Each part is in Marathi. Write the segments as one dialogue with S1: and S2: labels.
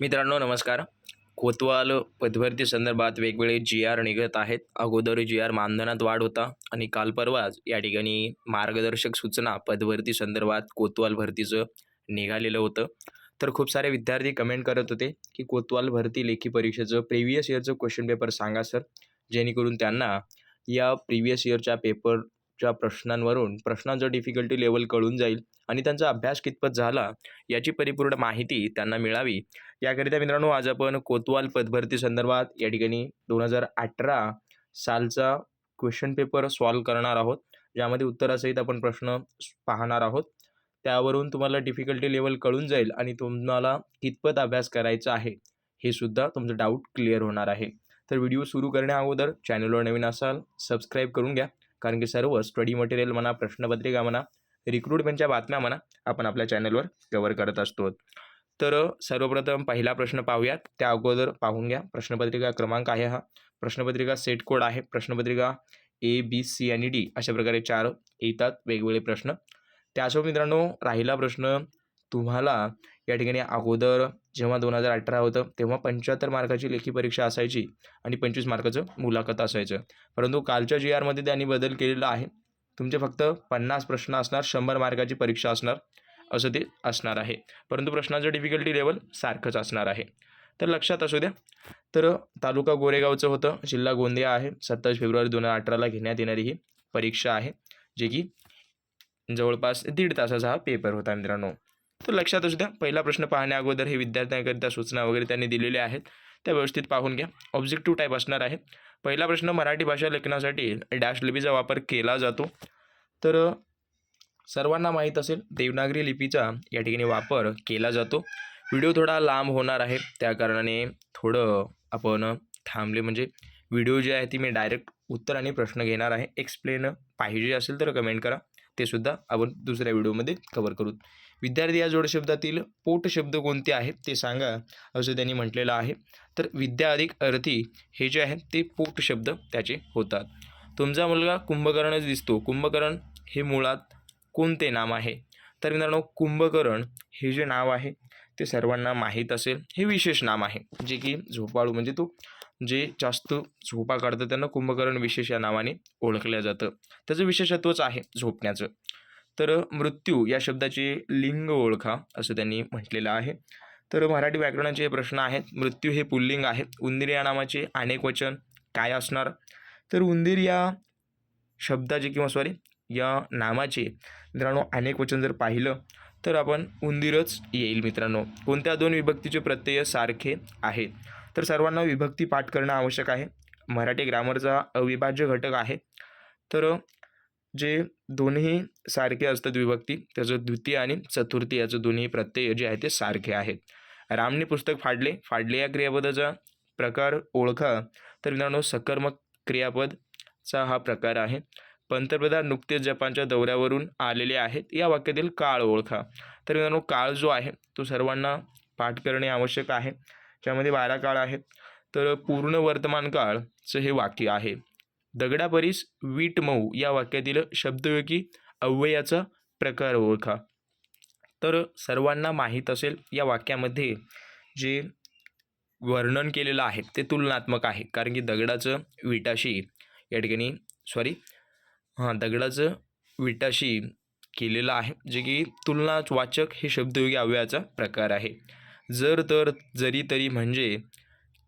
S1: मित्रांनो नमस्कार. कोतवाल पदभरती संदर्भात वेगवेगळे जी आर निघत आहेत. अगोदर जी आर मानधनात वाढ होता आणि काल परवाच या ठिकाणी मार्गदर्शक सूचना पदभरती संदर्भात कोतवाल भरतीचं निघालेलं होतं. तर खूप सारे विद्यार्थी कमेंट करत होते की कोतवाल भरती लेखी परीक्षेचं प्रिव्हियस इयरचं क्वेश्चन पेपर सांगा सर जेणेकरून त्यांना या प्रिव्हियस इयरच्या पेपर च्या प्रश्नांवरून प्रश्नांचं डिफिकल्टी लेवल कळून जाईल आणि त्यांचा अभ्यास कितपत झाला याची परिपूर्ण माहिती त्यांना मिळावी. याकरिता मित्रांनो आज आपण कोतवाल पदभरती संदर्भात या ठिकाणी दोन हजार अठरा सालचा क्वेश्चन पेपर सॉल्व करणार आहोत. ज्यामध्ये उत्तरासहित आपण प्रश्न पाहणार आहोत. त्यावरून तुम्हाला डिफिकल्टी लेवल कळून जाईल आणि तुम्हाला कितपत अभ्यास करायचा आहे हे सुद्धा तुमचं डाऊट क्लिअर होणार आहे. तर व्हिडिओ सुरू करण्या अगोदर चॅनलवर नवीन असाल सबस्क्राईब करून घ्या. कारण की सर्व स्टडी मटेरियल म्हणा प्रश्नपत्रिका म्हणा रिक्रुटमेंटच्या बातम्या म्हणा आपण आपल्या चॅनलवर कव्हर करत असतो. तर सर्वप्रथम पहिला प्रश्न पाहूयात. त्या अगोदर पाहून घ्या. प्रश्नपत्रिका क्रमांक आहे हा. प्रश्नपत्रिका सेट कोड आहे. प्रश्नपत्रिका ए बी सी आणि डी अशा प्रकारे चार येतात. वेगवेगळे प्रश्न. त्यासोबत मित्रांनो राहिला प्रश्न तुम्हाला या ठिकाणी अगोदर जेव्हा दोन हजार अठरा होतं तेव्हा पंच्याहत्तर मार्काची लेखी परीक्षा असायची आणि पंचवीस मार्काचं मुलाखत असायचं. परंतु कालच्या जी आरमध्ये त्यांनी बदल केलेला आहे. तुमचे फक्त पन्नास प्रश्न असणार शंभर मार्काची परीक्षा असणार असं ते असणार आहे. परंतु प्रश्नाचं डिफिकल्टी लेवल सारखंच असणार आहे. तर लक्षात असू द्या. तर तालुका गोरेगावचं होतं जिल्हा गोंदिया आहे. सत्तावीस फेब्रुवारी दोन हजार अठराला घेण्यात येणारी ही परीक्षा आहे जे की जवळपास दीड तासाचा हा पेपर होता मित्रांनो. तर लक्षात असू द्या पहिला प्रश्न पाहण्या अगोदर हे विद्यार्थ्यांकरिता सूचना वगैरे त्यांनी दिलेल्या आहेत. त्या व्यवस्थित पाहून घ्या. ऑब्जेक्टिव्ह टाईप असणार आहे. पहिला प्रश्न मराठी भाषा लेखनासाठी डॅश लिपीचा वापर केला जातो. तर सर्वांना माहीत असेल देवनागरी लिपीचा या ठिकाणी वापर केला जातो. व्हिडिओ थोडा लांब होणार आहे. त्या कारणाने थोडं आपण थांबले. म्हणजे व्हिडिओ जे आहे ती मी डायरेक्ट उत्तर आणि प्रश्न घेणार आहे. एक्सप्लेन पाहिजे असेल तर कमेंट करा. ते सुद्धा आपण दुसऱ्या व्हिडिओमध्ये कवर करू. विद्यार्थी या जोडशब्दातील पोट शब्द कोणते आहेत ते सांगा असं त्यांनी म्हटलेलं आहे. तर विद्या अधिक अर्थी हे जे आहेत ते पोट शब्द त्याचे होतात. तुमचा मुलगा कुंभकर्णच दिसतो. कुंभकर्ण हे मुळात कोणते नाम आहे? तर मित्रांनो कुंभकर्ण हे जे नाव आहे ते सर्वांना माहीत असेल. हे विशेष नाम आहे जे की झोपाळू म्हणजे तो जे जास्त झोपा काढतं त्यांना कुंभकर्ण विशेष या नावाने ओळखलं जातं. त्याचं विशेषत्वच आहे झोपण्याचं. तर मृत्यू या शब्दाचे लिंग ओळखा असं त्यांनी म्हटलेलं आहे. तर मराठी व्याकरणाचे प्रश्न आहेत मृत्यू हे पुल्लिंग आहे. उंदीर या नामाचे अनेक वचन काय असणार? तर उंदीर या शब्दाचे किंवा सॉरी या नामाचे मित्रांनो अनेक वचन जर पाहिलं तर आपण उंदीरच येईल मित्रांनो. कोणत्या दोन विभक्तीचे प्रत्यय सारखे आहेत तर सर्वांना विभक्ती पाठ करणं आवश्यक आहे. मराठी ग्रामरचा अविभाज्य घटक आहे. तर जे दोन्ही सारखे असतात विभक्ती त्याचं द्वितीय आणि चतुर्थी याचं दोन्ही प्रत्यय जे आहे ते सारखे आहेत. रामने पुस्तक फाडले. फाडले या क्रियापदाचा प्रकार ओळखा. तर मित्रांनो सकर्मक क्रियापदचा हा प्रकार आहे. पंतप्रधान नुकतेच जपानच्या दौऱ्यावरून आलेले आहेत. या वाक्यातील काळ ओळखा. तर मित्रांनो काळ जो आहे तो सर्वांना पाठ करणे आवश्यक आहे. ज्यामध्ये बारा काळ आहेत. तर पूर्ण वर्तमान काळचं हे वाक्य आहे. दगडापरीस वीट मऊ या वाक्यातील शब्दयोगी अव्ययाचा प्रकार ओळखा. तर सर्वांना माहीत असेल या वाक्यामध्ये जे वर्णन केलेलं आहे ते तुलनात्मक आहे. कारण की दगडाचं विटाशी या ठिकाणी सॉरी हां दगडाचं विटाशी केलेलं आहे. जे की तुलनावाचक हे शब्दयोगी अव्ययाचा प्रकार आहे. जर तर जरी तरी म्हणजे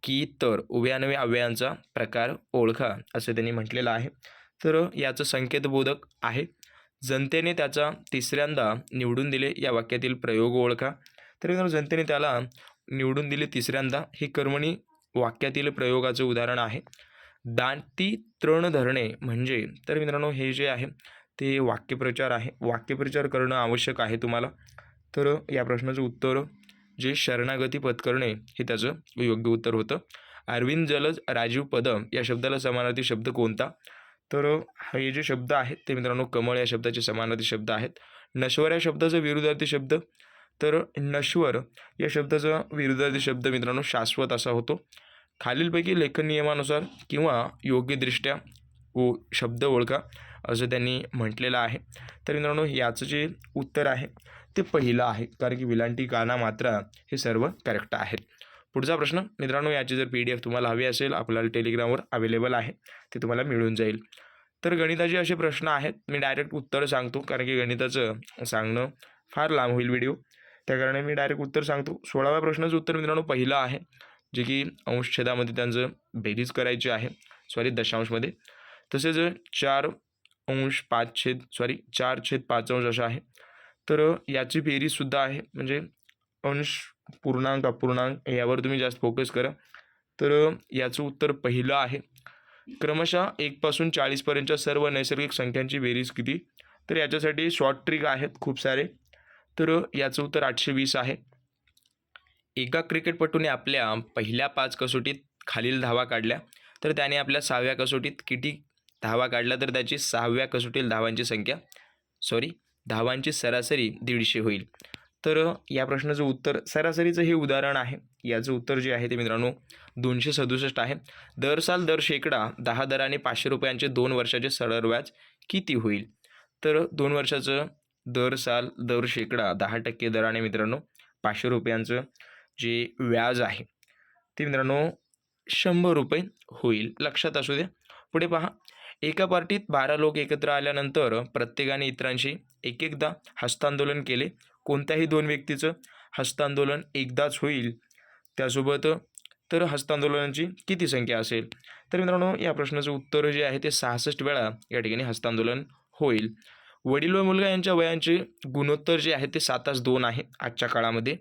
S1: की तर उभ्यानव्या अव्ययांचा प्रकार ओळखा असं त्यांनी म्हटलेलं आहे. तर याचं संकेतबोधक आहे. जनतेने त्याचा तिसऱ्यांदा निवडून दिले या वाक्यातील प्रयोग ओळखा. तर मित्रांनो जनतेने त्याला निवडून दिले तिसऱ्यांदा. ही कर्मणी वाक्यातील प्रयोगाचं उदाहरण आहे. दांती तृण धरणे म्हणजे तर मित्रांनो हे जे आहे ते वाक्यप्रचार आहे. वाक्यप्रचार करणं आवश्यक आहे तुम्हाला. तर या प्रश्नाचं उत्तर जे शरणागती पत्करणे हे त्याचं योग्य उत्तर होतं. अरविंद जलज राजीव पदम या शब्दाला समानार्थी शब्द कोणता? तर हे जे शब्द आहेत ते मित्रांनो कमळ या शब्दाचे समानार्थी शब्द आहेत. नश्वर या शब्दाचा विरुद्धार्थी शब्द. तर नश्वर या शब्दाचा विरुद्धार्थी शब्द मित्रांनो शाश्वत असा होतो. खालीलपैकी लेखन नियमानुसार किंवा योग्यदृष्ट्या ओ शब्द ओळखा असं त्यांनी म्हटलेलं आहे. तर मित्रांनो याचं जे उत्तर आहे ते पहिलं आहे. कारण की विलांटी काना मात्रा हे सर्व करेक्ट आहेत. पुढचा प्रश्न मित्रांनो याची जर पी डी एफ तुम्हाला हवी असेल आपल्याला टेलिग्रामवर अवेलेबल आहे. ते तुम्हाला मिळून जाईल. तर गणिताचे असे प्रश्न आहेत. मी डायरेक्ट उत्तर सांगतो कारण की गणिताचं सांगणं फार लांब होईल व्हिडिओ त्याकारणे मी डायरेक्ट उत्तर सांगतो. सोळाव्या प्रश्नाचं उत्तर मित्रांनो पहिलं आहे. जे की अंशछेदामध्ये त्यांचं बेरीज करायची आहे. सॉरी दशांशमध्ये. तसेच चार अंश पाच छेद सॉरी चार छेद पाच अंश असं आहे. तर याची बेरीजसुद्धा आहे. म्हणजे अंश पूर्णांक अपूर्णांक यावर तुम्ही जास्त फोकस करा. तर याचं उत्तर पहिलं आहे. क्रमशः एकपासून चाळीसपर्यंतच्या सर्व नैसर्गिक संख्यांची बेरीज किती? तर याच्यासाठी शॉर्ट ट्रिक आहेत खूप सारे. तर याचं उत्तर आठशे वीस आहे. एका क्रिकेटपटूने आपल्या पहिल्या पाच कसोटीत खालील धावा काढल्या. तर त्याने आपल्या सहाव्या कसोटीत किती धावा काढल्या? तर त्याची सहाव्या कसोटीतील धावांची संख्या सॉरी धावांची सरासरी दीडशे होईल. तर या प्रश्नाचं उत्तर सरासरीचं हे उदाहरण आहे. याचं उत्तर जे आहे ते मित्रांनो दोनशे सदुसष्ट आहे. दर साल दर शेकडा दहा दराने पाचशे रुपयांचे दोन वर्षाचे सरळ व्याज किती होईल? तर दोन वर्षाचं दर साल दर शेकडा दहा टक्के दराने मित्रांनो पाचशे रुपयांचं जे व्याज आहे ते मित्रांनो शंभर रुपये होईल. लक्षात असू द्या. पुढे पहा. एका पार्टीत बारा लोक एकत्र आल्यानंतर प्रत्येकाने इतरांशी एक एकदा हस्तांदोलन केले. कोणत्याही दोन व्यक्तीचं हस्तांदोलन एकदाच होईल. त्यासोबत तर हस्तांदोलनाची किती संख्या असेल? तर मित्रांनो या प्रश्नाचं उत्तर जे आहे ते सहासष्ट वेळा या ठिकाणी हस्तांदोलन होईल. वडील व मुलगा यांच्या वयांचे गुणोत्तर जे आहे ते सातास दोन आहे आजच्या काळामध्ये.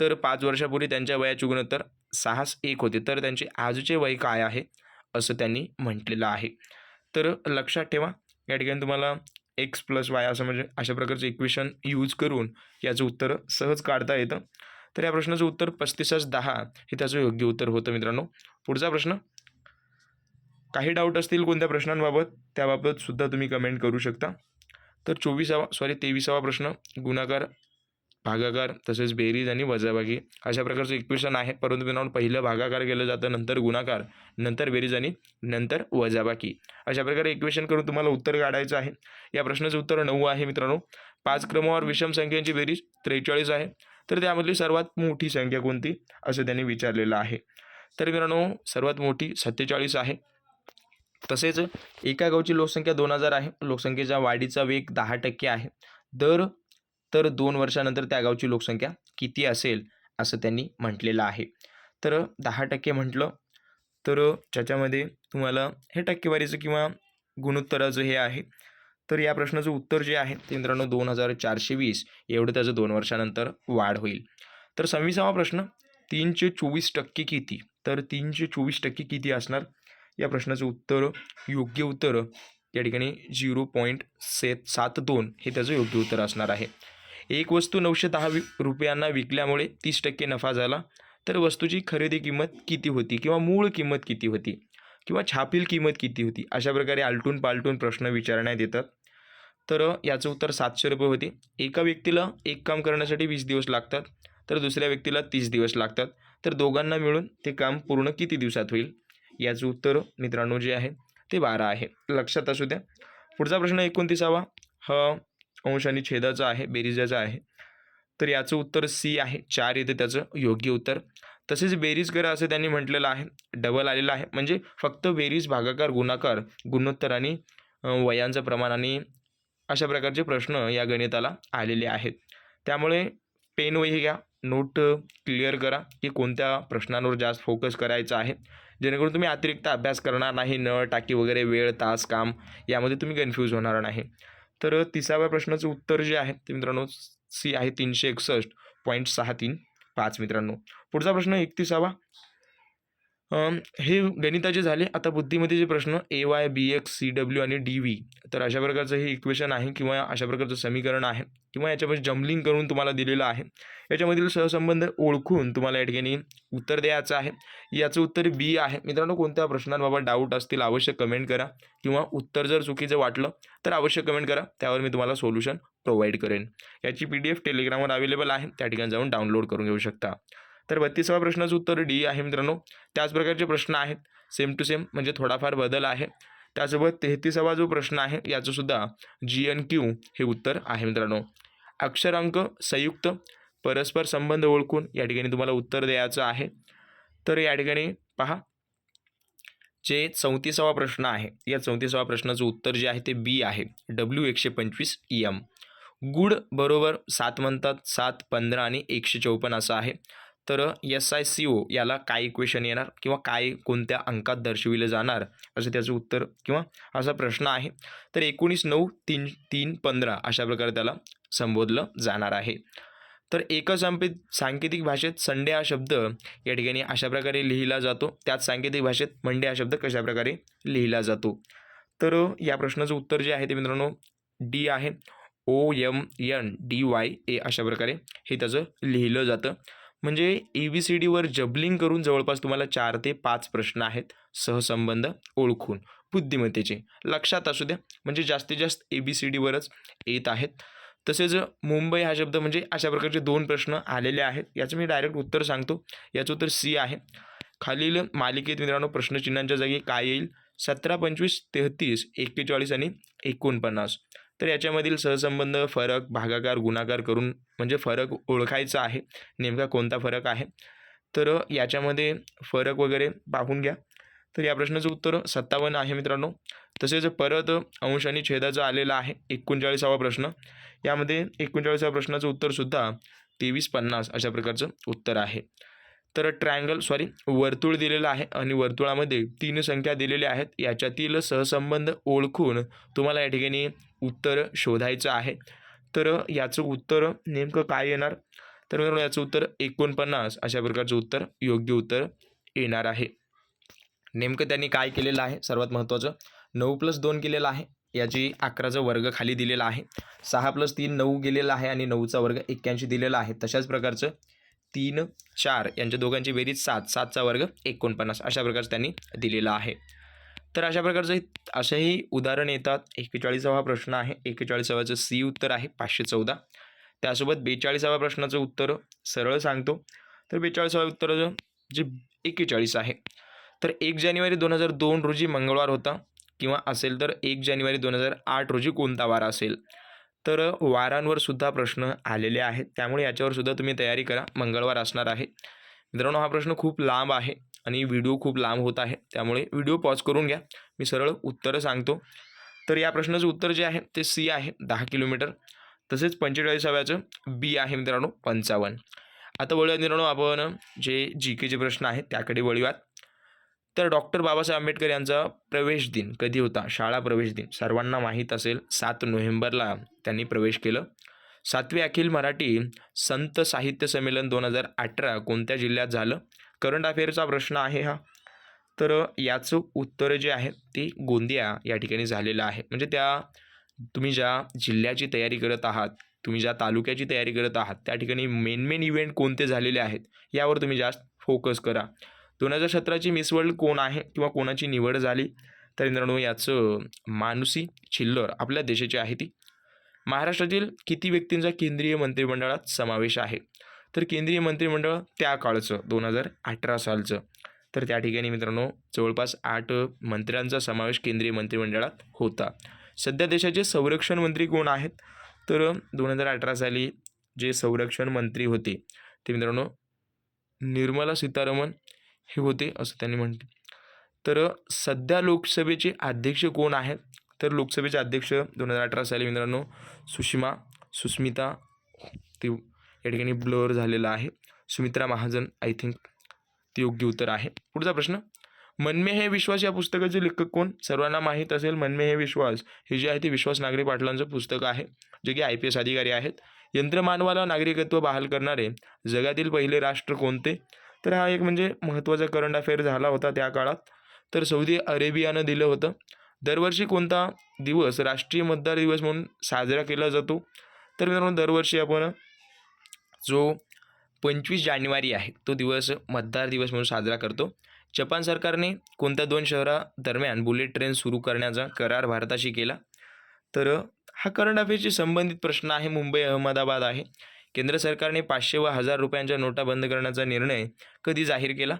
S1: तर पाच वर्षापूर्वी त्यांच्या वयाचे गुणोत्तर सहास एक होते. तर त्यांचे आजचे वय काय आहे? असं त्यांनी म्हटलेलं आहे. तर लक्षात ठेवा या ठिकाणी तुम्हाला एक्स प्लस वाय असं म्हणजे अशा प्रकारचं इक्वेशन यूज करून याचं उत्तर सहज काढता येतं. तर या प्रश्नाचं उत्तर पस्तीसास दहा हे त्याचं योग्य उत्तर होतं मित्रांनो. पुढचा प्रश्न काही डाऊट असतील कोणत्या प्रश्नांबाबत त्याबाबत सुद्धा तुम्ही कमेंट करू शकता. तर चोवीसावा सॉरी तेविसावा प्रश्न गुणाकार भागाकार तसेच बेरीज आणि वजाबाकी अशा प्रकारचं इक्वेशन आहे. परंतु मित्रांनो पहिलं भागाकार केलं जातं नंतर गुणाकार नंतर बेरीज आणि नंतर वजाबाकी. अशा प्रकारे इक्वेशन करून तुम्हाला उत्तर काढायचं आहे. या प्रश्नाचं उत्तर नऊ आहे मित्रांनो. पाच क्रमावर विषम संख्यांची बेरीज त्रेचाळीस आहे. तर त्यामधली सर्वात मोठी संख्या कोणती? असं त्यांनी विचारलेलं आहे. तर मित्रांनो सर्वात मोठी सत्तेचाळीस आहे. तसेच एका गावची लोकसंख्या दोन हजार आहे. लोकसंख्येच्या वाढीचा वेग दहा टक्के आहे. दर तर दोन वर्षानंतर त्या गावची लोकसंख्या किती असेल असं त्यांनी म्हटलेलं आहे. तर दहा टक्के म्हटलं तर ज्याच्यामध्ये तुम्हाला हे टक्केवारीचं किंवा गुणोत्तराचं हे आहे. तर या प्रश्नाचं उत्तर जे आहे ते मित्रांनो दोन हजार चारशे वीस एवढं त्याचं दोन वर्षानंतर वाढ होईल. तर सव्वीसावा प्रश्न तीनशे चोवीस टक्के किती? तर तीनशे चोवीस टक्के किती असणार? या प्रश्नाचं उत्तर योग्य उत्तर या ठिकाणी झिरो पॉईंट से सात दोन हे त्याचं योग्य उत्तर असणार आहे. एक वस्तू नऊशे दहा वि रुपयांना विकल्यामुळे तीस टक्के नफा झाला. तर वस्तूची खरेदी किंमत किती होती? किंवा मूळ किंमत किती होती? किंवा छापील किंमत किती होती? अशा प्रकारे आलटून पालटून प्रश्न विचारण्यात येतात. तर याचं उत्तर सातशे रुपये होते. एका व्यक्तीला एक काम करण्यासाठी वीस दिवस लागतात. तर दुसऱ्या व्यक्तीला तीस दिवस लागतात. तर दोघांना मिळून ते काम पूर्ण किती दिवसात होईल? याचं उत्तर मित्रांनो जे आहे ते बारा आहे. लक्षात असू द्या. पुढचा प्रश्न एकोणतीसावा. ह अंश आणि छेदाचा आहे बेरीजाचा आहे. तर याचं उत्तर सी आहे. चार येते त्याचं योग्य उत्तर. तसेच बेरीज करा असं त्यांनी म्हटलेलं आहे. डबल आलेलं आहे. म्हणजे फक्त बेरीज भागाकार गुणाकार गुणोत्तर आणि वयांचं प्रमाण आणि अशा प्रकारचे प्रश्न या गणिताला आलेले आहेत. त्यामुळे पेन वही घ्या. नोट क्लिअर करा की कोणत्या प्रश्नांवर जास्त फोकस करायचा आहे. जेणेकरून तुम्ही अतिरिक्त अभ्यास करणार नाही. नळ टाकी वगैरे वेळ तास काम यामध्ये तुम्ही कन्फ्यूज होणार नाही. तर तिसाव्या प्रश्नाचं उत्तर जे आहे ते मित्रांनो सी आहे तीनशे एकसष्ट. पॉईंट सहा तीन पाच मित्रांनो. पुढचा प्रश्न एकतीसावा. हे गणिताचे झाले आता बुद्धिमत्तेचे प्रश्न A Y B X C W आणि डी व्ही तर अशा प्रकारचं हे इक्वेशन आहे किंवा अशा प्रकारचं समीकरण आहे किंवा याच्यामध्ये जम्बलिंग करून तुम्हाला दिलेलं आहे. याच्यामधील सहसंबंध ओळखून तुम्हाला या ठिकाणी उत्तर द्यायचं आहे. याचं उत्तर बी आहे. मित्रांनो कोणत्या प्रश्नांबाबत डाऊट असतील आवश्यक कमेंट करा किंवा उत्तर जर चुकीचं वाटलं तर आवश्यक कमेंट करा. त्यावर मी तुम्हाला सोल्युशन प्रोव्हाइड करेन. याची पी डी एफ टेलिग्रामवर अवेलेबल आहे. त्या ठिकाणी जाऊन डाउनलोड करून घेऊ शकता. तर बत्तीसावा प्रश्नाचं उत्तर डी आहे मित्रांनो त्याच प्रकारचे प्रश्न आहेत. सेम टू सेम म्हणजे थोडाफार बदल आहे. त्यासोबत तेहतीसावा जो प्रश्न आहे याचंसुद्धा जी एन क्यू हे उत्तर आहे मित्रांनो. अक्षरांक संयुक्त परस्पर संबंध ओळखून या ठिकाणी तुम्हाला उत्तर द्यायचं आहे. तर या ठिकाणी पहा. जे चौतीसावा प्रश्न आहे या चौतीसावा प्रश्नाचं उत्तर जे आहे ते बी आहे. डब्ल्यू एकशे पंचवीस ई एम गुड बरोबर सात म्हणतात सात पंधरा आणि एकशे चौपन्न असं आहे. तर एस आय सी ओ याला काय इक्वेशन येणार किंवा काय कोणत्या अंकात दर्शविलं जाणार? असं त्याचं उत्तर किंवा असा प्रश्न आहे. तर एकोणीस नऊ तीन तीन पंधरा अशा प्रकारे त्याला संबोधलं जाणार आहे. तर एकसंपित सांकेतिक भाषेत संडे हा शब्द या ठिकाणी अशा प्रकारे लिहिला जातो. त्याच सांकेतिक भाषेत मंडे हा शब्द कशा प्रकारे लिहिला जातो? तर या प्रश्नाचं उत्तर जे आहे ते मित्रांनो डी आहे. O M N D Y A अशा प्रकारे हे त्याचं लिहिलं जातं. म्हणजे ए बी सी डीवर जबलिंग करून जवळपास तुम्हाला चार ते पाच प्रश्न आहेत. सहसंबंध ओळखून. बुद्धिमत्तेचे. लक्षात असू द्या. म्हणजे जास्तीत जास्त ए बी सी डीवरच येत आहेत. तसेच मुंबई हा शब्द म्हणजे अशा प्रकारचे दोन प्रश्न आलेले आहेत. याचं मी डायरेक्ट उत्तर सांगतो. याचं उत्तर सी आहे. खालील मालिकेत मित्रांनो प्रश्नचिन्हांच्या जागी काय येईल? सतरा पंचवीस तेहतीस एक्केचाळीस आणि एकोणपन्नास. तर याच्यामधील सहसंबंध फरक भागाकार गुणाकार करून म्हणजे फरक ओळखायचा आहे. नेमका कोणता फरक आहे? तर याच्यामध्ये फरक वगैरे पाहून घ्या. तर या प्रश्नाचं उत्तर सत्तावन्न आहे मित्रांनो. तसेच परत अंश आणि छेदाचं आलेलं आहे. एकोणचाळीसावा प्रश्न. यामध्ये एकोणचाळीसाव्या प्रश्नाचं उत्तरसुद्धा तेवीस पन्नास अशा प्रकारचं उत्तर आहे. तर ट्रायंगल सॉरी वर्तुळ दिलेलं आहे आणि वर्तुळामध्ये तीन संख्या दिलेल्या आहेत. याच्यातील सहसंबंध ओळखून तुम्हाला या ठिकाणी उत्तर शोधायचं आहे. तर याचं उत्तर नेमकं काय येणार? तर मित्रांनो याचं उत्तर एकोणपन्नास अशा प्रकारचं उत्तर योग्य उत्तर येणार आहे. नेमकं त्यांनी काय केलेलं आहे? सर्वात महत्त्वाचं नऊ प्लस दोन केलेलं आहे. याची अकराचा वर्ग खाली दिलेला आहे. सहा प्लस तीन नऊ गेलेला आहे आणि नऊचा वर्ग एक्क्याऐंशी दिलेला आहे. तशाच प्रकारचं तीन चार यांच्या दोघांची बेरीज सात सातचा वर्ग एकोणपन्नास अशा प्रकारचं त्यांनी दिलेला आहे. तर अशा प्रकारचं असेही उदाहरण येतात. एक्केचाळीसावा प्रश्न आहे. एक्केचाळीसावाचं सी उत्तर आहे. पाचशे चौदा. त्यासोबत बेचाळीसाव्या प्रश्नाचं उत्तर सरळ सांगतो. तर बेचाळीसाव्या उत्तराचं जे एक्केचाळीस आहे. तर एक जानेवारी दोन हजार दोन रोजी मंगळवार होता. किंवा असेल तर एक जानेवारी दोन हजार आठ रोजी कोणता वार असेल? तर वारांवर सुद्धा प्रश्न आलेले आहेत. त्यामुळे याच्यावर सुद्धा तुम्ही तयारी करा. मंगळवार असणार आहे. मित्रांनो हा प्रश्न खूप लांब आहे आणि व्हिडिओ खूप लांब होत आहे. त्यामुळे व्हिडिओ पॉज करून घ्या. मी सरळ उत्तरं सांगतो. तर या प्रश्नाचं उत्तर जे आहे ते सी आहे दहा किलोमीटर. तसेच पंचेचाळीसाव्याचं बी आहे मित्रांनो पंचावन्न. आता वळूयात मित्रांनो आपण जे जी केचे प्रश्न आहेत त्याकडे वळूयात. तर डॉक्टर बाबासाहेब आंबेडकर यांचा प्रवेश दिन कधी होता? शाळा प्रवेश दिन. सर्वांना माहीत असेल सात नोव्हेंबरला त्यांनी प्रवेश केलं. सातवे अखिल मराठी संत साहित्य संमेलन दोन हजार अठरा कोणत्या जिल्ह्यात झालं? करंट अफेअरचा प्रश्न आहे हा. तर याचं उत्तर जे आहे ते गोंदिया या ठिकाणी झालेलं आहे. म्हणजे त्या तुम्ही ज्या जिल्ह्याची तयारी करत आहात तुम्ही ज्या तालुक्याची तयारी करत आहात त्या ठिकाणी मेन मेन इव्हेंट कोणते झालेले आहेत? यावर तुम्ही जास्त फोकस करा. दोन हजार सतराची मिस वर्ल्ड कोण आहे किंवा कोणाची निवड झाली? तर मित्रांनो याचं मानुसी छिल्लर आपल्या देशाची आहे ती. महाराष्ट्रातील किती व्यक्तींचा केंद्रीय मंत्रिमंडळात समावेश आहे? तर केंद्रीय मंत्रिमंडळ त्या काळचं दोन हजार अठरा सालचं. तर त्या ठिकाणी मित्रांनो जवळपास आठ मंत्र्यांचा समावेश केंद्रीय मंत्रिमंडळात होता. सध्या देशाचे संरक्षण मंत्री कोण आहेत? तर दोन हजार अठरा साली जे संरक्षण मंत्री होते ते मित्रांनो निर्मला सीतारामन हे होते असं त्यांनी म्हटले. तर सध्या लोकसभेचे अध्यक्ष कोण आहेत? तर लोकसभेचे अध्यक्ष दोन हजार अठरा साली मित्रांनो सुषमा सुस्मिता ते या ठिकाणी ब्लर झालेला आहे. सुमित्रा महाजन आय थिंक ते योग्य उत्तर आहे. पुढचा प्रश्न. मनमे हे विश्वास या पुस्तकाचे लेखक कोण? सर्वांना माहीत असेल मनमे हे विश्वास. हे जे आहे ते विश्वास नागरी पाटलांचं पुस्तक आहे जे की आय पी एस अधिकारी आहेत. यंत्रमानवाला नागरिकत्व बहाल करणारे जगातील पहिले राष्ट्र कोणते? तर हा एक म्हणजे महत्त्वाचा करंट अफेअर झाला होता त्या काळात. तर सौदी अरेबियानं दिलं होतं. दरवर्षी कोणता दिवस राष्ट्रीय मतदार दिवस म्हणून साजरा केला जातो? तर मित्रांनो दरवर्षी आपण जो पंचवीस जानेवारी आहे तो दिवस मतदार दिवस म्हणून साजरा करतो. जपान सरकारने कोणत्या दोन शहरादरम्यान बुलेट ट्रेन सुरू करण्याचा करार भारताशी केला? तर हा करंट अफेअरशी संबंधित प्रश्न आहे. मुंबई अहमदाबाद आहे. केंद्र सरकारने पाचशे व हजार रुपयांच्या नोटा बंद करण्याचा निर्णय कधी जाहीर केला?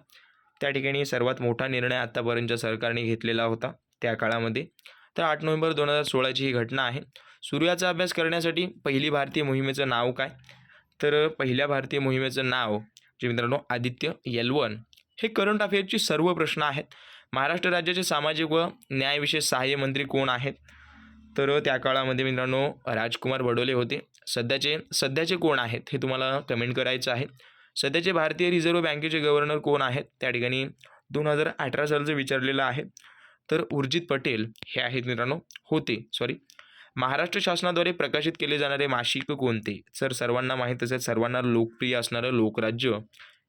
S1: त्या ठिकाणी सर्वात मोठा निर्णय आत्तापर्यंतच्या सरकारने घेतलेला होता त्या काळामध्ये. तर आठ नोव्हेंबर दोन हजार सोळाची ही घटना आहे. सूर्याचा अभ्यास करण्यासाठी पहिली भारतीय मोहिमेचं नाव काय? तर पहिल्या भारतीय मोहिमेचं नाव जे मित्रांनो आदित्य यलवन हे करंट अफेअरचे सर्व प्रश्न आहेत. महाराष्ट्र राज्याचे सामाजिक व न्यायविषयक सहाय्य मंत्री कोण आहेत? तर त्या काळामध्ये मित्रांनो राजकुमार बडोले होते. सध्याचे सध्याचे कोण आहेत हे तुम्हाला कमेंट करायचं आहे. सध्याचे भारतीय रिझर्व्ह बँकेचे गव्हर्नर कोण आहेत? त्या ठिकाणी दोन हजार अठरा सालचं विचारलेलं आहे. तर उर्जित पटेल हे आहेत मित्रांनो होते सॉरी महाराष्ट्र शासनाद्वारे प्रकाशित केले जाणारे मासिक कोणते? सर सर्वांना माहीत असेल सर्वांना लोकप्रिय असणारं लोकराज्य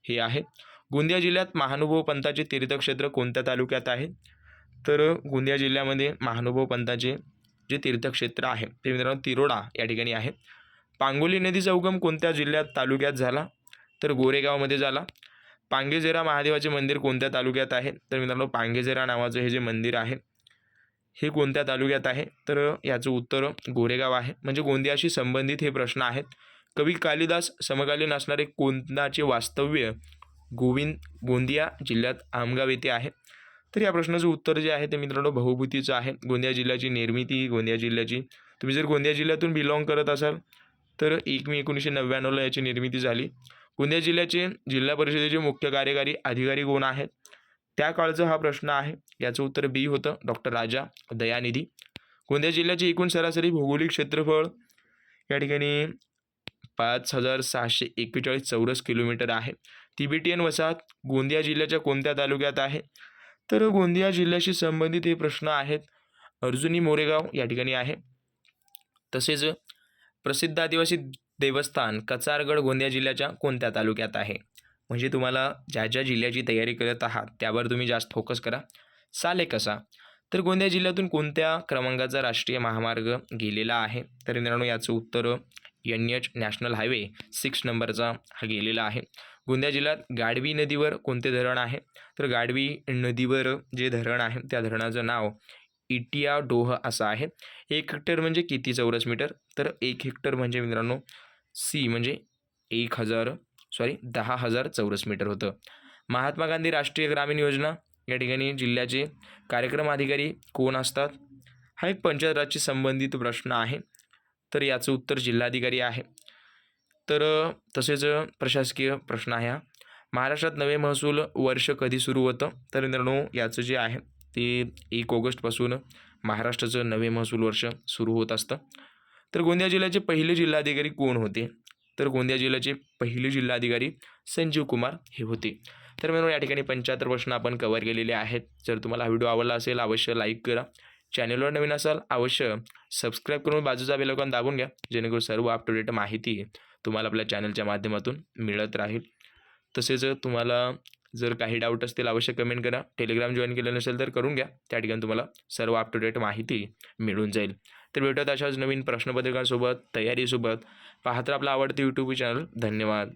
S1: हे आहे. गोंदिया जिल्ह्यात महानुभव पंथाचे तीर्थक्षेत्र कोणत्या तालुक्यात आहे? तर गोंदिया जिल्ह्यामध्ये महानुभव पंथाचे जे तीर्थक्षेत्र आहे ते मित्रांनो तिरोडा या ठिकाणी आहे. पांगोली नदीचा उगम कोणत्या जिल्ह्यात तालुक्यात झाला? तर गोरेगावमध्ये झाला. पांगेझेरा महादेवाचे मंदिर कोणत्या तालुक्यात आहे? तर मित्रांनो पांगेझेरा नावाचं हे जे मंदिर आहे हे कोणत्या तालुक्यात आहे? तर याचं उत्तर गोरेगाव आहे. म्हणजे गोंदियाशी संबंधित हे प्रश्न आहेत. कवी कालिदास समकालीन असणारे कोणताचे वास्तव्य गोविंद गोंदिया जिल्ह्यात आमगाव येथे आहे. तर या प्रश्नाचं उत्तर जे आहे ते मित्रांनो बहुभूतीचं आहे. गोंदिया जिल्ह्याची निर्मिती गोंदिया जिल्ह्याची. तुम्ही जर गोंदिया जिल्ह्यातून बिलॉंग करत असाल तर एक मे एकोणीसशे नव्याण्णवला याची निर्मिती झाली. गोंदिया जिल्ह्याचे जिल्हा परिषदेचे मुख्य कार्यकारी अधिकारी कोण आहेत? त्या काळचा हा प्रश्न आहे. याचं उत्तर बी होतं. डॉक्टर राजा दयानिधी. गोंदिया जिल्ह्याचे एकूण सरासरी भौगोलिक क्षेत्रफळ या ठिकाणी पाच हजार सहाशे एक्केचाळीस चौरस किलोमीटर आहे. तिबेटियन वसाहत गोंदिया जिल्ह्याच्या कोणत्या तालुक्यात आहे? तर गोंदिया जिल्ह्याशी संबंधित हे प्रश्न आहेत. अर्जुनी मोरेगाव या ठिकाणी आहे. तसेच प्रसिद्ध आदिवासी देवस्थान कचारगड गोंदिया जिल्ह्याच्या कोणत्या तालुक्यात आहे? म्हणजे तुम्हाला ज्या ज्या जिल्ह्याची तयारी करत आहात त्यावर तुम्ही जास्त फोकस करा. साले कसा तर गोंदिया जिल्ह्यातून कोणत्या क्रमांकाचा राष्ट्रीय महामार्ग गेलेला आहे? तर मित्रांनो याचं उत्तर N H national highway six नंबरचा हा गेलेला आहे. गोंदिया जिल्ह्यात गाडवी नदीवर कोणते धरण आहे? तर गाडवी नदीवर जे धरण आहे त्या धरणाचं नाव इटिया डोह असं आहे. एक हेक्टर म्हणजे किती चौरस मीटर? तर एक हेक्टर म्हणजे मित्रांनो सी म्हणजे एक हजार सॉरी दहा हजार चौरस मीटर होतं. महात्मा गांधी राष्ट्रीय ग्रामीण योजना या ठिकाणी जिल्ह्याचे कार्यक्रम अधिकारी कोण असतात? हा एक पंचायत राजशी संबंधित प्रश्न आहे. तर याचं उत्तर जिल्हाधिकारी आहे. तर तसेच प्रशासकीय प्रश्न आहे हा. महाराष्ट्रात नवे महसूल वर्ष कधी सुरू होतं? तर मित्रांनो याचं जे आहे ते एक ऑगस्टपासून महाराष्ट्राचं नवे महसूल वर्ष सुरू होत असतं. तर गोंदिया जिल्ह्याचे पहिले जिल्हाधिकारी कोण होते? तर गोंदिया जिल्ह्याचे पहिले जिल्हाधिकारी संजीव कुमार हे होते. तर मित्रांनो या ठिकाणी पंच्याहत्तर प्रश्न आपण कव्हर केलेले आहेत. जर तुम्हाला हा व्हिडिओ आवडला असेल अवश्य लाईक करा. चॅनलवर नवीन असाल अवश्य सबस्क्राईब करून बाजूचा बेलकॉन दाबून घ्या. जेणेकरून सर्व अप टू डेट माहिती तुम्हाला आपल्या चॅनलच्या माध्यमातून मिळत राहील. तसेच तुम्हाला जर काही डाऊट असतील अवश्य कमेंट करा. टेलिग्राम जॉईन केलं नसेल तर करून घ्या. त्या ठिकाणी तुम्हाला सर्व अप टू डेट माहिती मिळून जाईल. तर भेटत अशाच नवीन प्रश्नपत्रिकांसोबत तयारीसोबत. पाहत आपला आवडते यूट्यूब चॅनल धन्यवाद.